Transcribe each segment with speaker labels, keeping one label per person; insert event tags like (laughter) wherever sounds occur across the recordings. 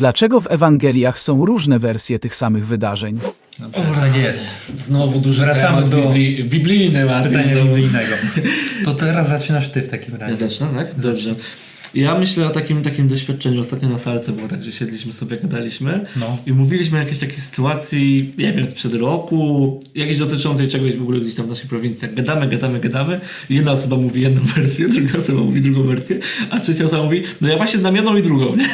Speaker 1: Dlaczego w Ewangeliach są różne wersje tych samych wydarzeń?
Speaker 2: No, przecież tak jest.
Speaker 3: Znowu duży
Speaker 2: Wracamy
Speaker 3: temat
Speaker 2: do
Speaker 3: bibli... biblijny, Martin.
Speaker 2: Pytanie
Speaker 3: znowu.
Speaker 2: biblijnego. To teraz zaczynasz ty w takim
Speaker 3: Ja
Speaker 2: razie.
Speaker 3: zacznę, tak? Dobrze. Ja myślę o takim, takim doświadczeniu. Ostatnio na salce było tak, że siedliśmy sobie, gadaliśmy
Speaker 2: No.
Speaker 3: i mówiliśmy o jakiejś takiej sytuacji, nie wiem, sprzed roku, jakiejś dotyczącej czegoś w ogóle gdzieś tam w naszej prowincji. Tak gadamy, gadamy, gadamy jedna osoba mówi jedną (laughs) wersję, druga osoba mówi drugą wersję, a trzecia osoba mówi, no ja właśnie znam jedną i drugą, nie?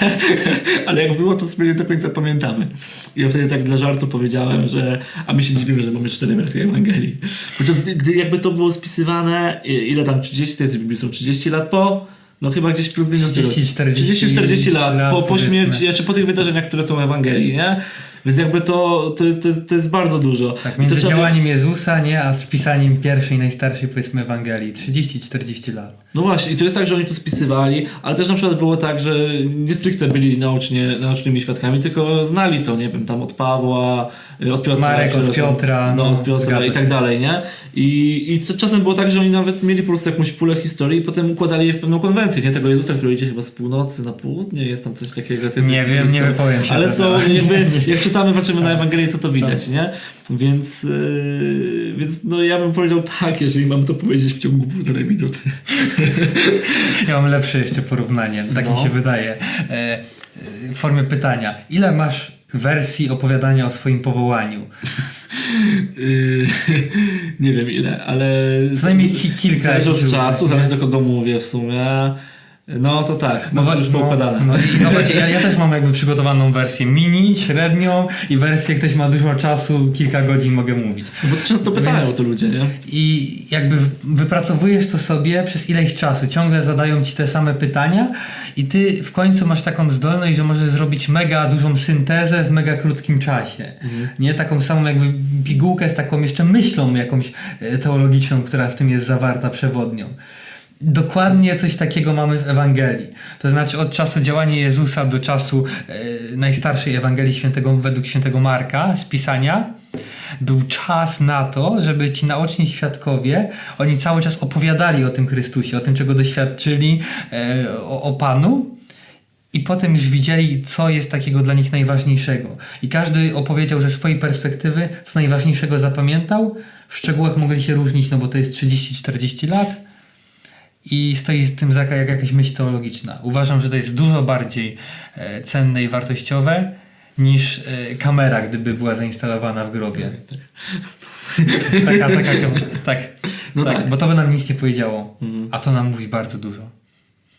Speaker 3: (laughs) Ale jak było, to sobie nie do końca pamiętamy. I ja wtedy tak dla żartu powiedziałem, że a my się dziwimy, że mamy cztery wersje Ewangelii. Podczas gdy, jakby to było spisywane, ile tam 30, to jest Biblii są 30 lat po, no chyba gdzieś plus minus
Speaker 2: 30, 40
Speaker 3: 30-40 lat,
Speaker 2: lat,
Speaker 3: po, po śmierci, jeszcze po tych wydarzeniach, które są w Ewangelii, nie? Więc jakby to, to, jest, to, jest, to jest bardzo dużo.
Speaker 2: Tak,
Speaker 3: to
Speaker 2: między
Speaker 3: trzeba-
Speaker 2: działaniem Jezusa, nie, a spisaniem pierwszej, najstarszej powiedzmy Ewangelii. 30-40 lat.
Speaker 3: No właśnie, i to jest tak, że oni to spisywali, ale też na przykład było tak, że nie stricte byli naocznie, naocznymi świadkami, tylko znali to, nie wiem, tam od Pawła, y, od Piotra.
Speaker 2: Marek od. Piotra,
Speaker 3: No,
Speaker 2: no,
Speaker 3: od Piotra i tak dalej, nie? I, I co- czasem było tak, że oni nawet mieli po prostu jakąś pulę historii i potem układali je w pewną konwencję, nie? Tego Jezusa, który idzie chyba z północy na południe, jest tam coś takiego. to
Speaker 2: Nie wiem, nie wypowiem się
Speaker 3: Ale są, jakby, jak czytamy, patrzymy na Ewangelię, to to widać, nie? Więc, yy, więc no ja bym powiedział tak, jeżeli mam to powiedzieć w ciągu półtorej minuty.
Speaker 2: Ja mam lepsze jeszcze porównanie, tak
Speaker 3: No.
Speaker 2: mi się wydaje. E, e, w formie pytania. Ile masz wersji opowiadania o swoim powołaniu?
Speaker 3: Yy, nie wiem ile, ale.
Speaker 2: Przynajmniej ki- kilka
Speaker 3: Zależy od czasu,
Speaker 2: różnych,
Speaker 3: zależy do kogo mówię w sumie. No to tak,
Speaker 2: wa-
Speaker 3: to już poukładane.
Speaker 2: no, no i zobaczcie, ja, ja też mam jakby przygotowaną wersję mini, średnią i wersję, ktoś ma dużo czasu, kilka godzin mogę mówić.
Speaker 3: No bo to często pytają
Speaker 2: Więc-
Speaker 3: o to ludzie, nie?
Speaker 2: I jakby wypracowujesz to sobie przez ileś czasu, ciągle zadają ci te same pytania i ty w końcu masz taką zdolność, że możesz zrobić mega dużą syntezę w mega krótkim czasie. Nie taką samą jakby pigułkę z taką jeszcze myślą jakąś e, teologiczną, która w tym jest zawarta przewodnią. Dokładnie coś takiego mamy w Ewangelii. To znaczy od czasu działania Jezusa do czasu e, najstarszej Ewangelii świętego, według świętego Marka z pisania był czas na to, żeby ci naoczni świadkowie, oni cały czas opowiadali o tym Chrystusie, o tym, czego doświadczyli, e, o, o Panu. I potem już widzieli, co jest takiego dla nich najważniejszego. I każdy opowiedział ze swojej perspektywy, co najważniejszego zapamiętał. W szczegółach mogli się różnić, no bo to jest 30-40 lat i stoi z tym za jak jakaś myśl teologiczna. Uważam, że to jest dużo bardziej e, cenne i wartościowe niż e, kamera, gdyby była zainstalowana w grobie. (laughs) Taka, taka, tak,
Speaker 3: No
Speaker 2: tak,
Speaker 3: tak.
Speaker 2: bo to by nam nic nie powiedziało,
Speaker 3: Mhm.
Speaker 2: a to nam mówi bardzo dużo.